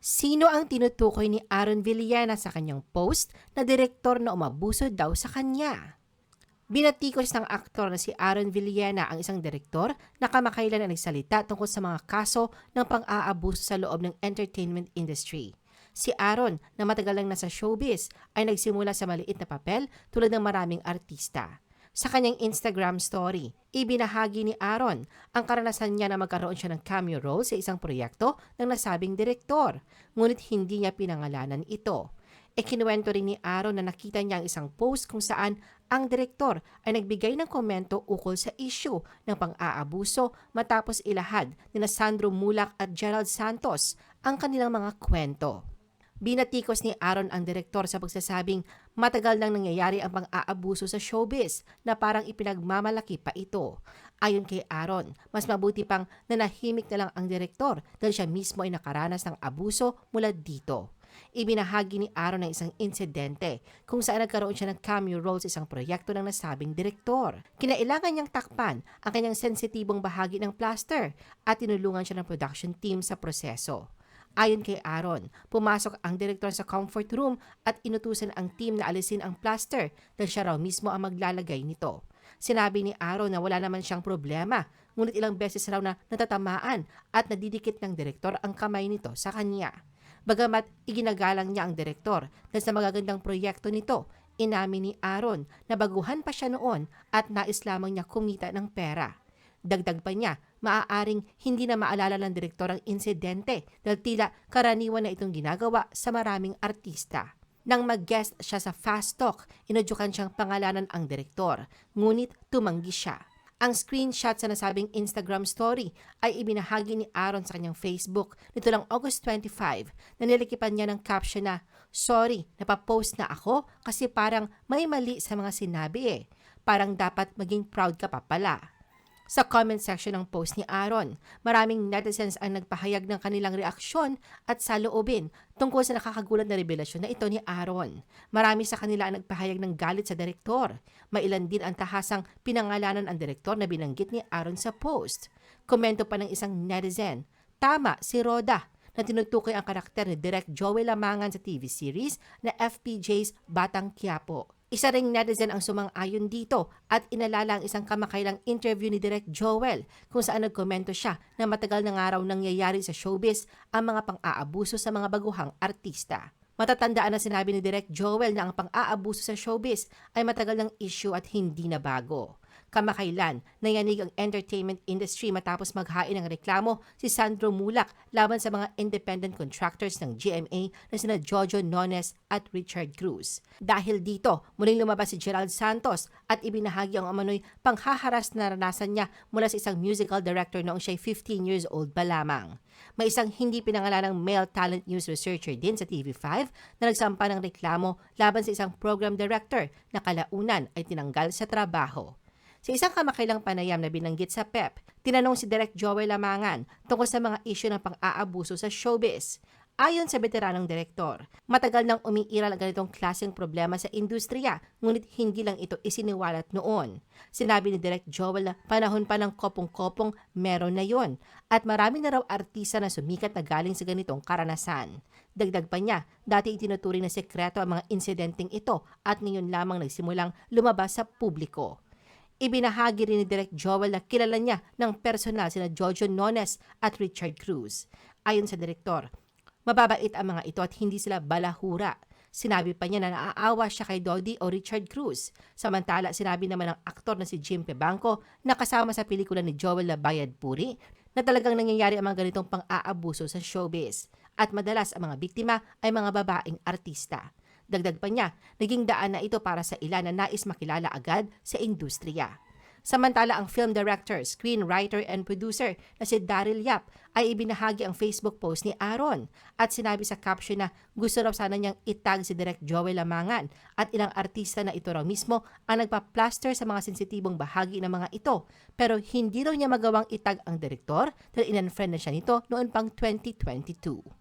Sino ang tinutukoy ni Aaron Villena sa kanyang post na direktor na umabuso daw sa kanya? Binatikos ng aktor na si Aaron Villena ang isang direktor na kamakailan na nagsalita tungkol sa mga kaso ng pang-aabuso sa loob ng entertainment industry. Si Aaron, na matagal lang nasa showbiz, ay nagsimula sa maliit na papel tulad ng maraming artista. Sa kanyang Instagram story, ibinahagi ni Aaron ang karanasan niya na magkaroon siya ng cameo role sa isang proyekto ng nasabing direktor, ngunit hindi niya pinangalanan ito. Ikinuwento rin ni Aaron na nakita niya ang isang post kung saan ang direktor ay nagbigay ng komento ukol sa issue ng pang-aabuso matapos ilahad ni Sandro Mulak at Gerald Santos ang kanilang mga kwento. Binatikos ni Aaron ang direktor sa pagsasabing matagal nang nangyayari ang pang-aabuso sa showbiz na parang ipinagmamalaki pa ito. Ayon kay Aaron, mas mabuti pang nanahimik na lang ang direktor dahil siya mismo ay nakaranas ng abuso mula dito. Ibinahagi ni Aaron ng isang insidente kung saan nagkaroon siya ng cameo role sa isang proyekto ng nasabing direktor. Kinailangan niyang takpan ang kanyang sensitibong bahagi ng plaster at tinulungan siya ng production team sa proseso. Ayon kay Aaron, pumasok ang direktor sa comfort room at inutusan ang team na alisin ang plaster dahil siya raw mismo ang maglalagay nito. Sinabi ni Aaron na wala naman siyang problema, ngunit ilang beses raw na natatamaan at nadidikit ng direktor ang kamay nito sa kanya. Bagamat iginagalang niya ang direktor dahil sa magagandang proyekto nito, inamin ni Aaron na baguhan pa siya noon at nais lamang niya kumita ng pera. Dagdag pa niya, maaaring hindi na maalala ng direktor ang insidente dahil tila karaniwan na itong ginagawa sa maraming artista. Nang mag-guest siya sa Fast Talk, inadyukan siyang pangalanan ang direktor, ngunit tumanggi siya. Ang screenshot sa nasabing Instagram story ay ibinahagi ni Aaron sa kanyang Facebook nito lang August 25 na nilikipan niya ng caption na, Sorry, napapost na ako kasi parang may mali sa mga sinabi eh. Parang dapat maging proud ka pa pala. Sa comment section ng post ni Aaron, maraming netizens ang nagpahayag ng kanilang reaksyon at saloobin tungkol sa nakakagulat na revelasyon na ito ni Aaron. Marami sa kanila ang nagpahayag ng galit sa direktor. Mailan din ang tahasang pinangalanan ang direktor na binanggit ni Aaron sa post. Komento pa ng isang netizen, Tama, si Roda, na tinutukoy ang karakter ni Direk Joey Lamangan sa TV series na FPJ's Batang Quiapo. Isa ring netizen ang sumang-ayon dito at inalala ang isang kamakailang interview ni Direk Joel kung saan nagkomento siya na matagal na nga raw nangyayari sa showbiz ang mga pang-aabuso sa mga baguhang artista. Matatandaan na sinabi ni Direk Joel na ang pang-aabuso sa showbiz ay matagal ng issue at hindi na bago. Kamakailan, nayanig ang entertainment industry matapos maghain ng reklamo si Sandro Mulak laban sa mga independent contractors ng GMA na sina Jojo Nones at Richard Cruz. Dahil dito, muling lumabas si Gerald Santos at ibinahagi ang umano'y panghaharas na naranasan niya mula sa isang musical director noong siya'y 15 years old pa lamang. May isang hindi pinangalanang male talent news researcher din sa TV5 na nagsampa ng reklamo laban sa isang program director na kalaunan ay tinanggal sa trabaho. Sa isang kamakailang panayam na binanggit sa PEP, tinanong si Direk Joel Lamangan tungkol sa mga isyu ng pang-aabuso sa showbiz. Ayon sa veteranong direktor, matagal nang umiiral ang ganitong klaseng problema sa industriya, ngunit hindi lang ito isiniwalat noon. Sinabi ni Direk Joel na panahon pa ng kopong-kopong meron na yon at marami na raw artista na sumikat na galing sa ganitong karanasan. Dagdag pa niya, dati itinuturing na sekreto ang mga insidenteng ito at ngayon lamang nagsimulang lumabas sa publiko. Ibinahagi rin ni Direk Joel na kilala niya ng personal sina Jojo Nones at Richard Cruz. Ayon sa direktor, mababait ang mga ito at hindi sila balahura. Sinabi pa niya na naaawa siya kay Dodi o Richard Cruz. Samantala, sinabi naman ng aktor na si Jim Pebanco na kasama sa pelikula ni Joel na Bayad Puri na talagang nangyayari ang mga ganitong pang-aabuso sa showbiz. At madalas ang mga biktima ay mga babaeng artista. Dagdag pa niya, naging daan na ito para sa ilan na nais makilala agad sa industriya. Samantala ang film director, screenwriter and producer na si Daryl Yap ay ibinahagi ang Facebook post ni Aaron at sinabi sa caption na gusto raw sana niyang itag si Direk Joey Lamangan at ilang artista na ito raw mismo ang nagpa-plaster sa mga sensitibong bahagi ng mga ito pero hindi raw niya magawang itag ang direktor dahil in-unfriend na siya nito noon pang 2022.